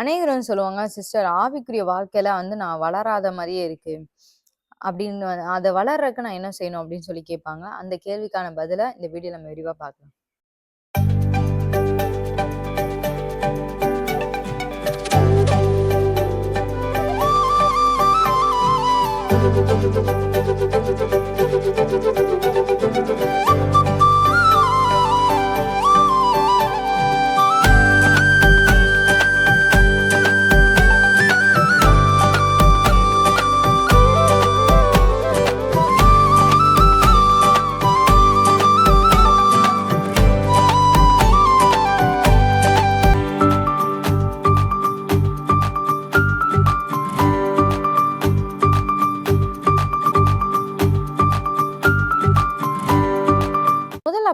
அநேகரும் சொல்லுவாங்க சிஸ்டர் ஆவிக்குரிய வாழ்க்கையில வந்து நான் வளராத மாதிரியே இருக்கு. அப்படின்னு அதை வளர்றதுக்கு நான் என்ன செய்யணும்? அப்படின்னு சொல்லி கேட்பாங்க. அந்த கேள்விக்கான பதிலை இந்த வீடியோ நம்ம விரிவா பார்க்கலாம். முதல்ல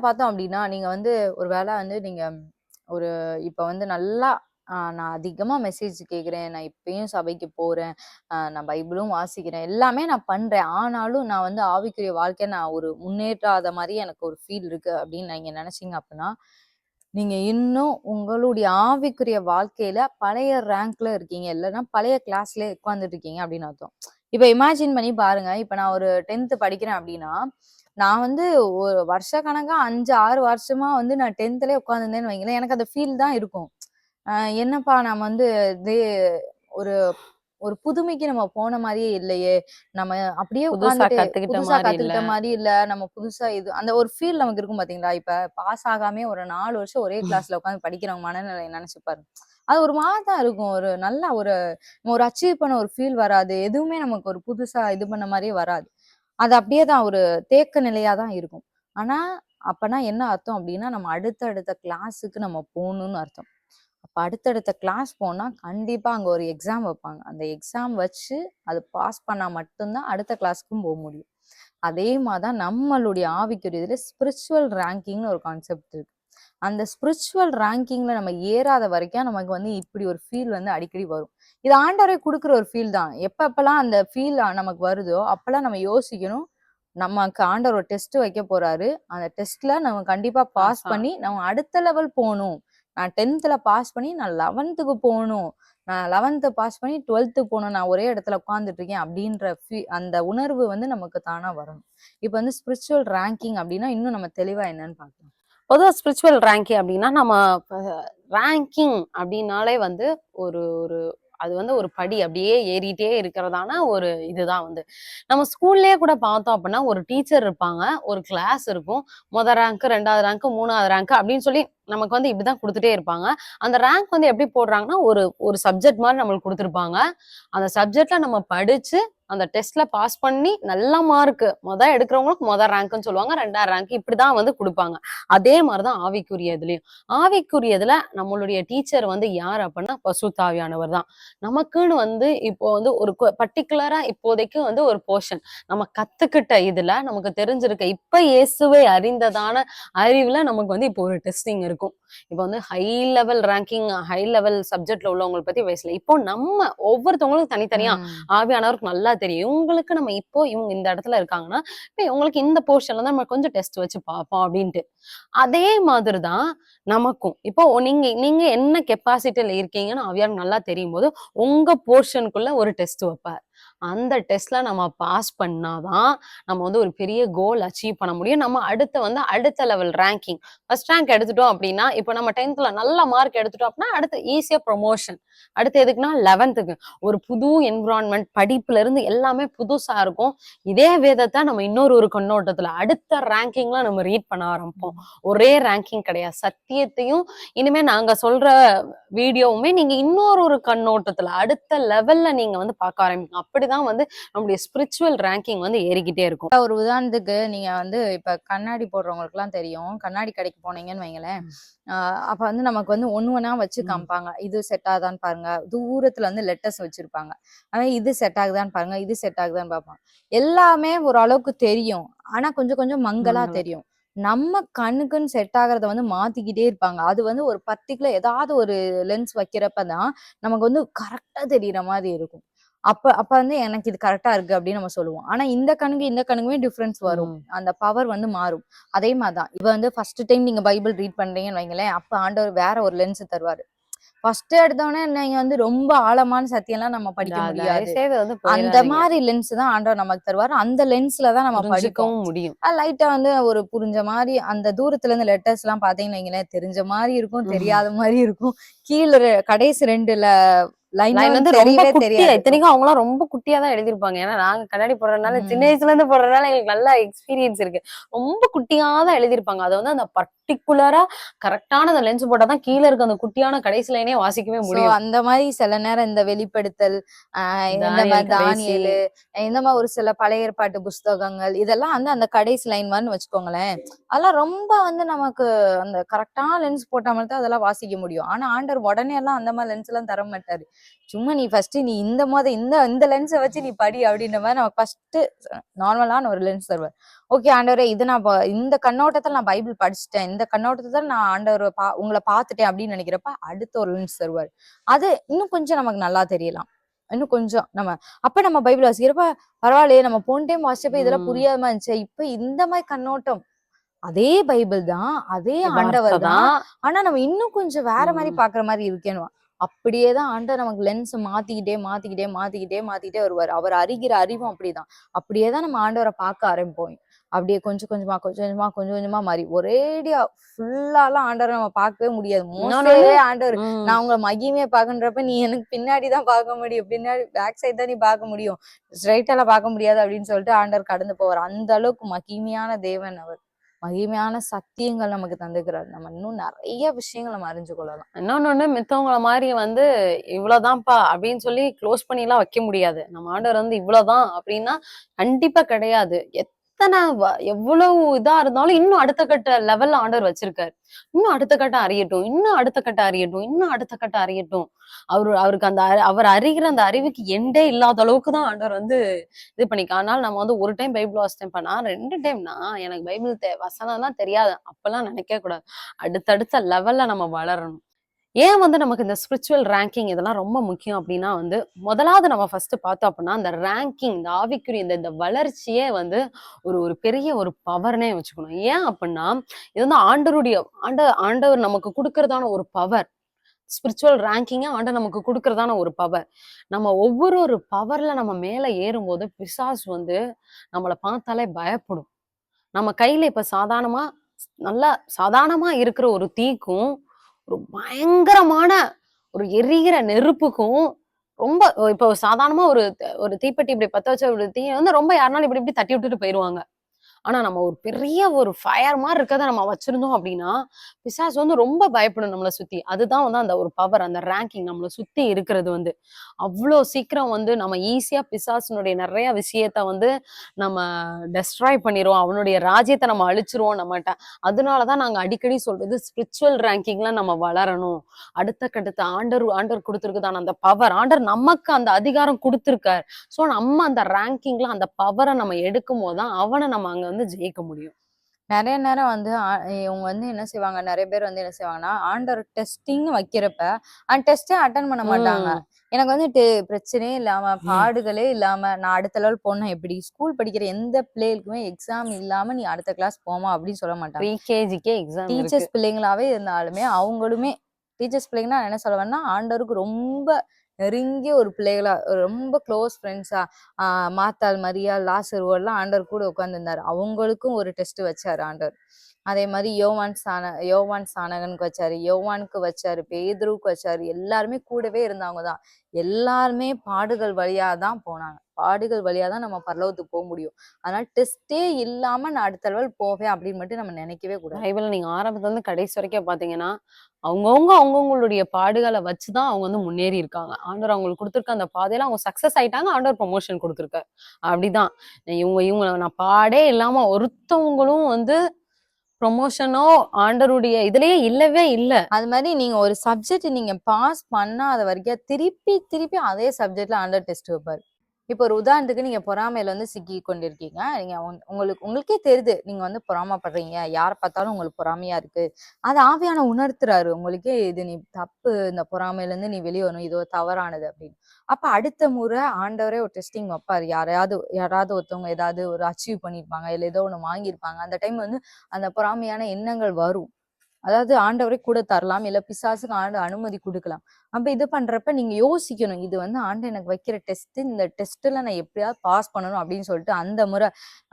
பார்த்தோம் அப்படின்னா நீங்கள் வந்து ஒரு வேளை வந்து நீங்கள் ஒரு இப்போ வந்து நல்லா நான் அதிகமாக மெசேஜ் கேட்குறேன் நான் இப்பயும் சபைக்கு போகிறேன் நான் பைபிளும் வாசிக்கிறேன் எல்லாமே நான் பண்ணுறேன் ஆனாலும் நான் வந்து ஆவிக்குரிய வாழ்க்கை நான் ஒரு முன்னேற்றாத மாதிரி எனக்கு ஒரு ஃபீல் இருக்குது அப்படின்னு நீங்கள் நினச்சிங்க அப்படின்னா நீங்கள் இன்னும் உங்களுடைய ஆவிக்குரிய வாழ்க்கையில் பழைய ரேங்க்ல இருக்கீங்க. இல்லைன்னா பழைய கிளாஸ்ல உட்காந்துட்டு இருக்கீங்க அப்படின்னு அர்த்தம். இப்போ இமேஜின் பண்ணி பாருங்க. இப்போ நான் ஒரு டென்த்து படிக்கிறேன் அப்படின்னா நான் வந்து ஒரு வருஷ கணக்கா அஞ்சு ஆறு வருஷமா வந்து நான் டென்த்லயே உட்காந்துருந்தேன்னு வைங்களேன். எனக்கு அந்த ஃபீல் தான் இருக்கும். என்னப்பா நம்ம வந்து இதே ஒரு ஒரு புதுமைக்கு நம்ம போன மாதிரியே இல்லையே. நம்ம அப்படியே கத்துக்கிட்ட புதுசா மாதிரி கத்துக்கிட்ட இல்ல. மாதிரி இல்ல. நம்ம புதுசா இது அந்த ஒரு ஃபீல் நமக்கு இருக்கும் பாத்தீங்களா? இப்ப பாஸ் ஆகாமே ஒரு நாலு வருஷம் ஒரே கிளாஸ்ல உட்காந்து படிக்கிறவங்க மனநிலை நினைச்சு பாருங்க. அது ஒரு மாதிரி தான் இருக்கும். ஒரு நல்ல ஒரு நம்ம ஒரு அச்சீவ் பண்ண ஒரு ஃபீல் வராது. எதுவுமே நமக்கு ஒரு புதுசா இது பண்ண மாதிரியே வராது. அது அப்படியே தான் ஒரு தேக்க நிலையா தான் இருக்கும். ஆனா அப்பனா என்ன அர்த்தம் அப்படின்னா நம்ம அடுத்தடுத்த கிளாஸுக்கு நம்ம போகணும்னு அர்த்தம். அப்ப அடுத்தடுத்த கிளாஸ் போனா கண்டிப்பா அங்க ஒரு எக்ஸாம் வைப்பாங்க. அந்த எக்ஸாம் வச்சு அது பாஸ் பண்ணா மட்டும்தான் அடுத்த கிளாஸ்க்கும் போக முடியும். அதே மாதிரிதான் நம்மளுடைய ஆவிக்குரிய இதில் ஸ்பிரிச்சுவல் ரேங்கிங்னு ஒரு கான்செப்ட் இருக்கு. அந்த ஸ்பிரிச்சுவல் ரேங்கிங்ல நம்ம ஏறாத வரைக்கும் நமக்கு வந்து இப்படி ஒரு ஃபீல் வந்து அடிக்கடி வரும். இது ஆண்டவரே கொடுக்குற ஒரு ஃபீல் தான். எப்ப எப்பெல்லாம் அந்த ஃபீல் நமக்கு வருதோ அப்பெல்லாம் நம்ம யோசிக்கணும். நமக்கு ஆண்டவர் ஒரு டெஸ்ட் வைக்க போறாரு. அந்த டெஸ்ட்ல நம்ம கண்டிப்பா பாஸ். பண்ணி நம்ம அடுத்த லெவல் போகணும். நான் டென்த்ல பாஸ் பண்ணி நான் லெவன்த்துக்கு போகணும். நான் லெவன்த்து பாஸ் பண்ணி டுவெல்த்து போகணும். நான் ஒரே இடத்துல உட்காந்துட்டு இருக்கேன் அப்படின்ற ஃபீ- அந்த உணர்வு வந்து நமக்கு தானா வரணும். இப்போ வந்து ஸ்பிரிச்சுவல் ரேங்கிங் அப்படின்னா இன்னும் நம்ம தெளிவா என்னன்னு பார்க்கலாம். பொதுவாக ஸ்பிரிச்சுவல் ரேங்கிங் அப்படின்னா நம்ம ரேங்கிங் அப்படின்னாலே வந்து ஒரு ஒரு அது வந்து ஒரு படி அப்படியே ஏறிட்டே இருக்கிறதான ஒரு இதுதான் வந்து. நம்ம ஸ்கூல்லயே கூட பார்த்தோம் அப்படின்னா ஒரு டீச்சர் இருப்பாங்க ஒரு கிளாஸ் இருக்கும். முத ரேங்க் ரெண்டாவது ரேங்க் மூணாவது ரேங்க் அப்படின்னு சொல்லி நமக்கு வந்து இப்படிதான் கொடுத்துட்டே இருப்பாங்க. அந்த ரேங்க் வந்து எப்படி போடுறாங்கன்னா ஒரு ஒரு சப்ஜெக்ட் மாதிரி நம்மளுக்கு கொடுத்துருப்பாங்க. அந்த சப்ஜெக்ட்ல நம்ம படிச்சு அந்த டெஸ்ட்ல பாஸ் பண்ணி நல்ல மார்க் மொதல் எடுக்கிறவங்களுக்கு மொதல் ரேங்க்னு சொல்லுவாங்க ரெண்டாவது ரேங்க் இப்படிதான் வந்து கொடுப்பாங்க. அதே மாதிரிதான் ஆவிக்குரியதுலயும் ஆவிக்குரியதுல நம்மளுடைய டீச்சர் வந்து யார் அப்படின்னா பசுத்தாவியானவர் தான். நமக்குன்னு வந்து இப்போ வந்து ஒரு பர்டிகுலரா இப்போதைக்கு வந்து ஒரு போர்ஷன் நம்ம கத்துக்கிட்ட இதுல நமக்கு தெரிஞ்சிருக்க இப்ப இயேசுவை அறிந்ததான அறிவுல நமக்கு வந்து இப்போ ஒரு டெஸ்டிங் இருக்கும். இப்போ வந்து high level ranking high level சப்ஜெக்ட்ல உள்ளவங்களை பத்தி பேசல. இப்போ நம்ம ஒவ்வொருத்தவங்களுக்கும் தனித்தனியா. ஆவியானவருக்கு நல்லா தெரியும். இவங்களுக்கு நம்ம இப்போ இவங்க இந்த இடத்துல இருக்காங்கன்னா இப்போ இவங்களுக்கு இந்த போர்ஷன்ல தான் நம்ம கொஞ்சம் டெஸ்ட் வச்சு பார்ப்போம் அப்படின்ட்டு. அதே மாதிரி தான் நமக்கும். இப்போ நீங்க நீங்க என்ன கெப்பாசிட்டியில இருக்கீங்கன்னு ஆவியார் நல்லா தெரியும் போது உங்க போர்ஷனுக்குள்ள ஒரு டெஸ்ட் வைப்பார். அந்த டெஸ்ட்ல நம்ம பாஸ் பண்ணாதான் நம்ம வந்து ஒரு பெரிய கோல் அச்சீவ் பண்ண முடியும். நம்ம அடுத்த வந்து அடுத்த லெவல் ரேங்கிங் ஃபர்ஸ்ட் ரேங்க் எடுத்துட்டோம் அப்படின்னா இப்போ நம்ம டென்த்ல நல்ல மார்க் எடுத்துட்டோம் அப்படின்னா அடுத்து ஈஸியா ப்ரொமோஷன் அடுத்து எதுக்குன்னா லெவன்த்துக்கு ஒரு புது என்விரான்மெண்ட் படிப்புல இருந்து எல்லாமே புதுசா இருக்கும். இதே வேதத்தை நம்ம இன்னொரு ஒரு கண்ணோட்டத்துல அடுத்த ரேங்கிங்ல நம்ம ரீட் பண்ண ஆரம்பிப்போம். ஒரே ரேங்கிங் கிடையாது. சத்தியத்தையும் இனிமே நாங்க சொல்ற வீடியோவுமே நீங்க இன்னொரு ஒரு கண்ணோட்டத்துல அடுத்த லெவல்ல நீங்க வந்து பார்க்க ஆரம்பிக்கும் அப்படிதான் வந்து நம்மளுடைய ஸ்பிரிச்சுவல் ரேங்கிங் வந்து ஏறிக்கிட்டே இருக்கும். ஒரு உதாரணத்துக்கு நீங்க வந்து இப்ப கண்ணாடி போடுறவங்களுக்கு எல்லாம் தெரியும். கண்ணாடி கடைக்கு போனீங்கன்னு வைங்களேன். ஆஹ் அப்ப வந்து நமக்கு வந்து ஒண்ணு ஒண்ணா வச்சு. காமிப்பாங்க. இது செட் ஆகுதான்னு பாருங்க. தூரத்துல வந்து லெட்டர்ஸ் வச்சிருப்பாங்க. ஆனா இது செட் ஆகுதான்னு பாருங்க. இது செட் ஆகுதான்னு பார்ப்பாங்க. எல்லாமே ஒரு அளவுக்கு தெரியும். ஆனா கொஞ்சம் கொஞ்சம் மங்களா. தெரியும். நம்ம கண்ணுக்குன்னு செட் ஆகுறத வந்து மாத்திக்கிட்டே இருப்பாங்க. அது வந்து ஒரு பர்டிகுலர் ஏதாவது ஒரு லென்ஸ் வைக்கிறப்பதான் நமக்கு வந்து கரெக்டா தெரியற மாதிரி இருக்கும். அப்ப அப்ப வந்து எனக்கு இது கரெக்டா இருக்கு அப்படின்னு நம்ம சொல்லுவோம். ஆனா இந்த கண்ணுக்கு இந்த கண்ணுக்குமே டிஃபரன்ஸ் வரும். அந்த பவர் வந்து மாறும். அதே மாதிரிதான். இப்ப வந்து ஃபர்ஸ்ட் டைம் நீங்க பைபிள் ரீட் பண்றீங்கன்னு வைங்களேன் அப்ப ஆண்டவர் வேற ஒரு லென்ஸ் தருவாரு. ஃபர்ஸ்ட் எடுத்தோடனே நீங்க வந்து ரொம்ப ஆழமான சத்தியம்லாம் நம்ம படிக்க முடியாது அந்த. மாதிரி லென்ஸ் தான் ஆண்டவர் நமக்கு தருவாரு அந்த லென்ஸ்ல தான் நம்ம புரிஞ்சுக்கவும் முடியும் லைட்டா வந்து ஒரு புரிஞ்ச மாதிரி அந்த தூரத்துல இருந்து லெட்டர்ஸ் எல்லாம் பாத்தீங்கன்னு தெரிஞ்ச மாதிரி இருக்கும். தெரியாத மாதிரி இருக்கும் கீழே கடைசி ரெண்டுல லைன் வந்து ரொம்ப குட்டியா இத்தனைக்கும் அவங்களாம் ரொம்ப குட்டியா தான் எழுதிருப்பாங்க ஏன்னா நாங்க கண்ணாடி போடுறதுனால. சின்ன வயசுல இருந்து போடுறதுனால எங்களுக்கு நல்ல எக்ஸ்பீரியன்ஸ் இருக்கு. ரொம்ப குட்டியா தான் எழுதிருப்பாங்க அது வந்து அந்த பர்டிகுலரா கரெக்டான அந்த லென்ஸ் போட்டாதான் கீழே இருக்க அந்த குட்டியான கடைசி லைனே வாசிக்கவே முடியும். அந்த மாதிரி சில நேரம் இந்த வெளிப்படுத்தல் ஆஹ் இந்த மாதிரி. தானியலு இந்த மாதிரி ஒரு சில பழைய ஏற்பாட்டு புஸ்தகங்கள் இதெல்லாம் வந்து அந்த கடைசி லைன் வந்து வச்சுக்கோங்களேன். அதெல்லாம் ரொம்ப வந்து நமக்கு அந்த கரெக்டான லென்ஸ் போட்டா மட்டும் தான் அதெல்லாம் வாசிக்க முடியும். ஆனா ஆண்டர் உடனே எல்லாம் அந்த மாதிரி லென்ஸ் எல்லாம் தர மாட்டாரு. சும்மா நீ ஃபர்ஸ்ட் நீ இந்த மாதிரி இந்த இந்த லென்ஸை வச்சு நீ படி அப்படின்ற மாதிரி நமக்கு ஃபர்ஸ்ட் நார்மலான ஒரு லென்ஸ் தருவார். ஓகே ஆண்டவரே இது நான் இந்த கண்ணோட்டத்துல நான் பைபிள் படிச்சுட்டேன். இந்த கண்ணோட்டத்துல நான் ஆண்டவர் பா உங்களை பார்த்துட்டேன் அப்படின்னு நினைக்கிறப்ப அடுத்த ஒரு லென்ஸ் தருவார். அது இன்னும் கொஞ்சம் நமக்கு நல்லா தெரியலாம். இன்னும் கொஞ்சம் நம்ம அப்ப நம்ம பைபிள் வாசிக்கிறப்ப பரவாயில்லையே நம்ம போன டைம் வாசிச்சப்ப இதெல்லாம் ம். புரியாம இருந்துச்சு இப்ப இந்த மாதிரி கண்ணோட்டம் அதே பைபிள் தான் அதே ஆண்டவர் தான். ஆனா நம்ம இன்னும் கொஞ்சம் வேற மாதிரி. பாக்குற மாதிரி இருக்கேன்னு அப்படியே தான் ஆண்டவர் நமக்கு லென்ஸ் மாத்திக்கிட்டே மாத்திக்கிட்டே மாத்திக்கிட்டே மாத்திக்கிட்டே வருவார். அவர் அறிகிற அறிவும் அப்படிதான். அப்படியே தான் நம்ம ஆண்டவரை பார்க்க ஆரம்பிப்போம். அப்படியே கொஞ்சம் கொஞ்சமா கொஞ்சம் கொஞ்சமா கொஞ்சம் கொஞ்சமா மாறி. ஒரேடியா ஃபுல்லாலாம் ஆண்டவரை நம்ம பார்க்கவே முடியாது. மோஸ்ட்லியே ஆண்டவர். நான் உங்களை மகிமையை பார்க்கன்றப்ப நீ எனக்கு பின்னாடி தான் பார்க்க முடியும். பின்னாடி பேக் சைடு தான் நீ பார்க்க முடியும். ஸ்ட்ரைட்டால பார்க்க முடியாது அப்படின்னு சொல்லிட்டு ஆண்டவர் கடந்து போவார். அந்த அளவுக்கு மகிமையான தேவன் அவர். மகிமையான சத்தியங்கள் நமக்கு தந்துக்கிறாரு. நம்ம இன்னும் நிறைய விஷயங்கள் நம்ம அறிஞ்சு கொள்ளலாம். இன்னொன்னு மித்தவங்கள மாதிரி வந்து இவ்வளவுதான்ப்பா அப்படின்னு சொல்லி க்ளோஸ் பண்ணி எல்லாம் வைக்க முடியாது. நம்ம ஆண்டவர் வந்து இவ்வளவுதான் அப்படின்னா கண்டிப்பா கிடையாது. எத்தனை எவ்வளவு இதா இருந்தாலும் இன்னும் அடுத்த கட்ட லெவல்ல ஆண்டவர் வச்சிருக்காரு. இன்னும் அடுத்த கட்டம் அறியட்டும் இன்னும் அடுத்த கட்டம் அறியட்டும் இன்னும் அடுத்த கட்டம் அறியட்டும். அவரு அவருக்கு அந்த அறி- அவர் அறிகிற அந்த அறிவுக்கு எண்டே இல்லாத அளவுக்கு தான் ஆண்டவர் வந்து இது பண்ணிக்க. ஆனால் நம்ம வந்து ஒரு டைம் பைபிள் வாசித்தேன் பண்ணா ரெண்டு டைம்னா எனக்கு பைபிள் தே வசனம்லாம் தெரியாது. அப்பெல்லாம் நினைக்க கூடாது. அடுத்தடுத்த லெவல்ல நம்ம வளரணும். ஏன் வந்து நமக்கு இந்த ஸ்பிரிச்சுவல் ரேங்கிங் இதெல்லாம் ரொம்ப முக்கியம் அப்படின்னா வந்து முதலாவது நம்ம ஃபர்ஸ்ட் பார்த்தோம் அப்படின்னா இந்த ரேங்கிங் இந்த ஆவிக்குரிய இந்த இந்த வளர்ச்சியே வந்து ஒரு ஒரு பெரிய ஒரு பவர்னே வச்சுக்கணும். ஏன் அப்படின்னா இது வந்து ஆண்டருடைய ஆண்ட ஆண்டவர் நமக்கு கொடுக்கறதான ஒரு பவர் ஸ்பிரிச்சுவல் ரேங்கிங்க ஆண்ட நமக்கு கொடுக்கறதான ஒரு பவர் நம்ம ஒவ்வொரு ஒரு பவர்ல நம்ம மேல ஏறும்போது பிசாஸ் வந்து நம்மளை பார்த்தாலே பயப்படும். நம்ம கையில இப்ப சாதாரணமா நல்லா சாதாரணமா இருக்கிற ஒரு தீக்கும் ஒரு பயங்கரமான ஒரு எரிகிற நெருப்புக்கும் ரொம்ப இப்போ சாதாரணமா ஒரு ஒரு தீப்பெட்டி இப்படி பத்த வச்ச ஒரு தீ வந்து ரொம்ப யாருனாலும் இப்படி இப்படி தட்டி விட்டுட்டு போயிருவாங்க. ஆனால் நம்ம ஒரு பெரிய ஒரு ஃபயர் மாதிரி இருக்கிறத நம்ம வச்சிருந்தோம் அப்படின்னா பிசாஸ் வந்து ரொம்ப பயப்படும் நம்மளை சுற்றி அதுதான் வந்து அந்த ஒரு பவர் அந்த ரேங்கிங் நம்மளை சுற்றி இருக்கிறது வந்து. அவ்வளோ சீக்கிரம் வந்து நம்ம ஈஸியாக பிசாசினுடைய நிறைய விஷயத்த வந்து நம்ம டெஸ்ட்ராய் பண்ணிடுவோம் அவனுடைய ராஜ்யத்தை நம்ம அழிச்சிருவோம் நம்மகிட்ட அதனாலதான் நாங்கள் அடிக்கடி சொல்றது ஸ்பிரிச்சுவல் ரேங்கிங்லாம் நம்ம வளரணும். அடுத்த கட்டத்த ஆண்டர் ஆண்டர் கொடுத்துருக்குதான் அந்த பவர் ஆண்டர் நமக்கு அந்த அதிகாரம் கொடுத்துருக்காரு. ஸோ நம்ம அந்த ரேங்கிங்ல அந்த பவரை நம்ம எடுக்கும் போது தான் அவனை நம்ம அங்கே வந்து ஜெயிக்க முடியும். நிறைய நேரம் வந்து இவங்க வந்து என்ன செய்வாங்க? நிறைய பேர் வந்து என்ன செய்வாங்கன்னா ஆண்டர் டெஸ்டிங்னு வைக்கிறப்ப அந்த டெஸ்டே அட்டன் பண்ண மாட்டாங்க. எனக்கு வந்து பிரச்சனையே இல்லாம பாடுகளே இல்லாம நான் அடுத்த லெவல் போனா எப்படி? ஸ்கூல் படிக்கிற எந்த பிள்ளைகளுக்குமே எக்ஸாம் இல்லாம நீ அடுத்த கிளாஸ் போமா அப்படின்னு சொல்ல மாட்டாங்க. ப்ரீ கேஜிக்கே எக்ஸாம் டீச்சர்ஸ் பிள்ளைங்களாவே இருந்தாலுமே அவங்களுமே டீச்சர்ஸ் பிள்ளைங்கன்னா என்ன சொல்ல வேணா ஆண்டவருக்கு ரொம்ப நெருங்கிய ஒரு பிள்ளைகளா ரொம்ப க்ளோஸ் ஃப்ரெண்ட்ஸா மாத்தாள் மரியா லாசர் எல்லாம் ஆண்டவர் கூட உட்காந்துருந்தாரு அவங்களுக்கும் ஒரு டெஸ்ட் வச்சார் ஆண்டவர். அதே மாதிரி யோவான் சான யோவான் சானகனுக்கு வச்சாரு யோவானுக்கு வச்சாரு பேதுருவுக்கு வச்சாரு எல்லாருமே கூடவே இருந்தவங்க தான். எல்லாருமே பாடுகள் வழியா தான் போனாங்க. பாடுகள் வழியா தான் நம்ம பரலோகத்துக்கு போக முடியும். அதனால் டெஸ்டே இல்லாம நான் அடுத்த லெவல் போவேன் அப்படின்னு மட்டும் நம்ம நினைக்கவே கூடாது. பைபிள் நீங்க ஆரம்பத்துல இருந்து கடைசி வரைக்கும் பாத்தீங்கன்னா அவங்கவுங்க அவங்கவுங்களுடைய பாடுகளை வச்சுதான் அவங்க வந்து முன்னேறி இருக்காங்க. ஆண்டவர் அவங்களுக்கு கொடுத்துருக்க அந்த பாதையில அவங்க சக்சஸ் ஆயிட்டாங்க ஆண்டவர் ப்ரொமோஷன் கொடுத்துருக்காரு. அப்படிதான். இவங்க இவங்க நான் பாடே இல்லாம ஒருத்தவங்களும் வந்து ப்ரொமோஷனோ ஆண்டருடைய இதுலயே இல்லவே இல்லை. அது மாதிரி நீங்க ஒரு சப்ஜெக்ட் நீங்க பாஸ் பண்ணாத வரைக்கும் திருப்பி திருப்பி அதே சப்ஜெக்ட்ல அண்டர் டெஸ்ட் வைப்பாரு. இப்போ ஒரு உதாரணத்துக்கு நீங்க பொறாமையில வந்து சிக்கி கொண்டிருக்கீங்க. நீங்க உங்களுக்கு உங்களுக்கே தெரியுது நீங்க வந்து பொறாமைப்படுறீங்க. யாரை பார்த்தாலும் உங்களுக்கு பொறாமையா இருக்கு. அது ஆவியான உணர்த்துறாரு. உங்களுக்கே இது நீ தப்பு. இந்த பொறாமையில இருந்து நீ வெளியே வரணும். இது ஒரு தவறானது அப்படின்னு. அப்ப அடுத்த முறை ஆண்டவரே ஒரு டெஸ்டிங் வைப்பாரு. யாரையாவது யாராவது ஒருத்தவங்க ஏதாவது ஒரு அச்சீவ் பண்ணியிருப்பாங்க இல்ல ஏதோ ஒண்ணு வாங்கியிருப்பாங்க. அந்த டைம் வந்து அந்த பொறாமையான எண்ணங்கள் வரும். அதாவது ஆண்டவரை கூட தரலாம் இல்ல பிசாசுக்கு ஆண்டு அனுமதி கொடுக்கலாம். அப்ப இது பண்றப்ப நீங்க யோசிக்கணும் இது வந்து ஆண்டு எனக்கு வைக்கிற டெஸ்ட் இந்த டெஸ்ட்ல நான் எப்படியாவது பாஸ் பண்ணணும் அப்படின்னு சொல்லிட்டு அந்த முறை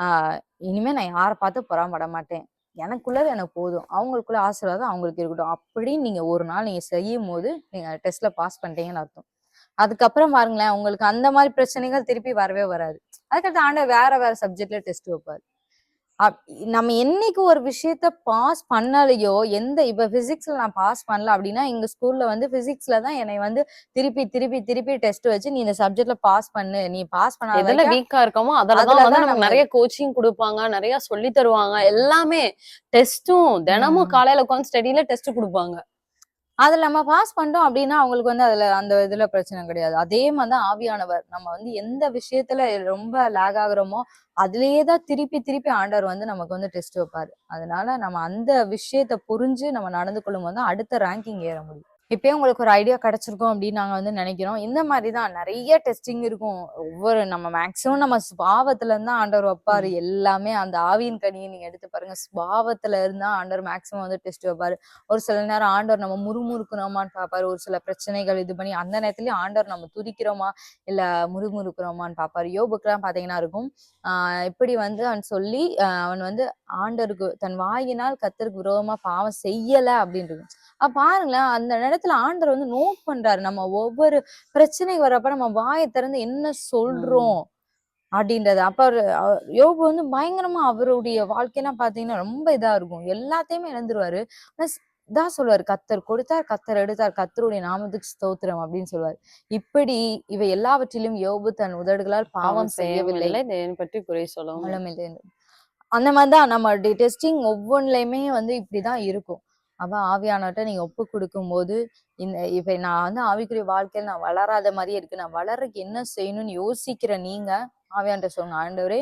ஆஹ் இனிமே நான் யாரை பார்த்து பொறாமட மாட்டேன். எனக்குள்ளது எனக்கு போதும். அவங்களுக்குள்ள ஆசீர்வாதம் அவங்களுக்கு இருக்கட்டும். அப்படின்னு நீங்க ஒரு நாள் நீங்க செய்யும் போது நீங்க டெஸ்ட்ல பாஸ் பண்ணிட்டீங்கன்னு அர்த்தம். அதுக்கப்புறம் பாருங்களேன் உங்களுக்கு அந்த மாதிரி பிரச்சனைகள் திருப்பி வரவே வராது. அதுக்கடுத்து ஆண்டவர் வேற வேற சப்ஜெக்ட்ல டெஸ்ட் வைப்பாரு. நம்ம என்னைக்கு ஒரு விஷயத்த பாஸ் பண்ணலையோ எந்த இப்ப பிசிக்ஸ்ல நான் பாஸ் பண்ணல அப்படின்னா எங்க ஸ்கூல்ல வந்து பிசிக்ஸ்ல தான் என்னை வந்து திருப்பி திருப்பி திருப்பி டெஸ்ட் வச்சு நீ இந்த சப்ஜெக்ட்ல பாஸ் பண்ணு. நீ பாஸ் எதுல பண்ணாத வீக்கா இருக்கோமோ வந்து நமக்கு நிறைய கோச்சிங் கொடுப்பாங்க நிறைய சொல்லி தருவாங்க. எல்லாமே டெஸ்டும் தினமும். காலையில உட்காந்து ஸ்டடியில டெஸ்ட் கொடுப்பாங்க. அதில் நம்ம பாஸ் பண்ணிட்டோம் அப்படின்னா அவங்களுக்கு வந்து அதுல அந்த இதுல பிரச்சனை கிடையாது. அதே மாதிரி தான் ஆவியானவர். நம்ம வந்து எந்த விஷயத்துல ரொம்ப லேக் ஆகுறோமோ அதுலயே தான் திருப்பி திருப்பி ஆண்டவர் வந்து நமக்கு வந்து டெஸ்ட் வைப்பாரு. அதனால நம்ம அந்த விஷயத்த புரிஞ்சு நம்ம நடந்து கொள்ளும் போது தான் அடுத்த ரேங்கிங் ஏற முடியும். இப்பயே உங்களுக்கு ஒரு ஐடியா கிடைச்சிருக்கும் அப்படின்னு நாங்க வந்து நினைக்கிறோம். இந்த மாதிரி தான் நிறைய டெஸ்டிங் இருக்கும். ஒவ்வொரு நம்ம மேக்சிமம் நம்ம சுபாவத்துல இருந்தா ஆண்டவர் வைப்பாரு. எல்லாமே அந்த ஆவியின் கனியை நீங்க எடுத்து பாருங்க. சுபாவத்துல இருந்தா ஆண்டவர் மேக்சிமம் வந்து டெஸ்ட் வைப்பாரு. ஒரு சில நேரம் ஆண்டவர் நம்ம முறுமுறுக்கிறோமான்னு பார்ப்பாரு. ஒரு சில பிரச்சனைகள் இது பண்ணி அந்த நேரத்துலயும் ஆண்டவர் நம்ம துதிக்கிறோமா? இல்ல முறுமுறுக்கிறோமான்னு பார்ப்பாரு. யோபுக்கெல்லாம் பாத்தீங்கன்னா இருக்கும். ஆஹ் இப்படி வந்து அவன் சொல்லி அவன் வந்து ஆண்டவருக்கு தன் வாயினால் கத்தருக்கு விரோதமா பாவம் செய்யல அப்படின்னு அப்ப பாருங்களேன் அந்த நேரத்துல ஆண்டவர் வந்து நோட் பண்றாரு. நம்ம ஒவ்வொரு பிரச்சனை வரப்ப நம்ம வாயை திறந்து என்ன சொல்றோம் அப்படின்றது. அப்ப யோபு வந்து பயங்கரமா அவருடைய வாழ்க்கையெல்லாம் பாத்தீங்கன்னா ரொம்ப இதா இருக்கும். எல்லாத்தையுமே இழந்துருவாரு. இதான் சொல்லுவாரு கத்தர் கொடுத்தார் கத்தர் எடுத்தார் கத்தருடைய நாமத்துக்கு ஸ்தோத்திரம் அப்படின்னு சொல்லுவாரு. இப்படி இவை எல்லாவற்றிலும் யோபு தன் உதடுகளால் பாவம் செய்யவில்லை. பற்றி குறை சொல்லவும். அந்த மாதிரிதான் நம்ம டெஸ்டிங் ஒவ்வொன்றுலயுமே வந்து இப்படிதான் இருக்கும். அப்ப ஆவியானவர்கிட்ட நீங்க ஒப்பு கொடுக்கும்போது இந்த இப்ப நான் வந்து ஆவிக்குரிய வாழ்க்கையில நான் வளராத மாதிரியே இருக்கு. நான் வளர்றதுக்கு என்ன செய்யணும்னு யோசிக்கிற நீங்க ஆவியான்ட்ட சொல்லுங்க. ஆண்டவரே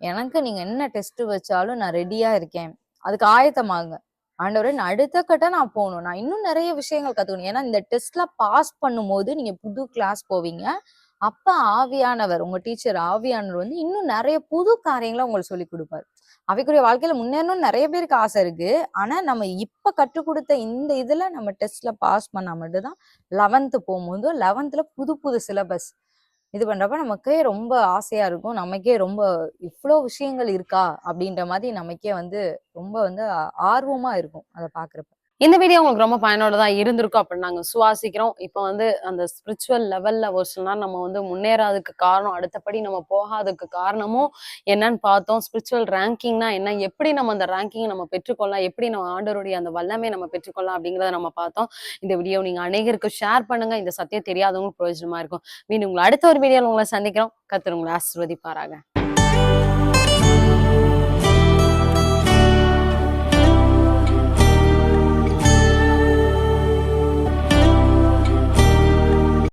எனக்கு நீங்க என்ன டெஸ்ட் வச்சாலும் நான் ரெடியா இருக்கேன். அதுக்கு ஆயத்தமாகுங்க. ஆண்டவரே நான் அடுத்த கட்ட நான் போகணும். நான் இன்னும் நிறைய விஷயங்கள் கத்துக்கணும். ஏன்னா இந்த டெஸ்ட்ல பாஸ் பண்ணும்போது நீங்க புது கிளாஸ் போவீங்க. அப்ப ஆவியானவர் உங்க டீச்சர் ஆவியானவர் வந்து இன்னும் நிறைய புது காரியங்களை உங்களுக்கு சொல்லி கொடுப்பாரு. அவைக்குரிய வாழ்க்கையில முன்னேறணும்னு நிறைய பேருக்கு ஆசை இருக்கு. ஆனா நம்ம இப்ப கற்றுக் கொடுத்த இந்த இதுல நம்ம டெஸ்ட்ல பாஸ் பண்ணா மட்டும்தான் லெவன்த்து போகும்போது லெவன்த்ல புது புது சிலபஸ் இது பண்றப்ப நமக்கே ரொம்ப ஆசையா இருக்கும். நமக்கே ரொம்ப இவ்வளோ விஷயங்கள் இருக்கா அப்படின்ற மாதிரி நமக்கே வந்து ரொம்ப வந்து ஆர்வமா இருக்கும் அதை பாக்குறப்ப இந்த வீடியோ உங்களுக்கு ரொம்ப பயனுள்ளதா இருந்திருக்கும் அப்படின்னு நாங்க சுவாசிக்கிறோம். இப்போ வந்து அந்த ஸ்பிரிச்சுவல் லெவல்ல ஒரு சில நேரம் நம்ம வந்து முன்னேறாததுக்கு காரணம் அடுத்தபடி நம்ம போகாததுக்கு காரணமும் என்னன்னு பார்த்தோம். ஸ்பிரிச்சுவல் ரேங்கிங்னா என்ன? எப்படி நம்ம அந்த ரேங்கிங் நம்ம பெற்றுக்கொள்ளலாம்? எப்படி நம்ம ஆண்டவருடைய அந்த வல்லமை நம்ம பெற்றுக்கொள்ளலாம் அப்படிங்கிறத நம்ம பார்த்தோம். இந்த வீடியோ நீங்க அநேகருக்கு ஷேர் பண்ணுங்க. இந்த சத்தியம் தெரியாதவங்களுக்கு பிரயோஜனமா இருக்கும். மீண்டும் உங்களை அடுத்த ஒரு வீடியோவில் உங்களை சந்திக்கிறோம். கத்திர உங்களை ஆசிர்வதிப்பாராக.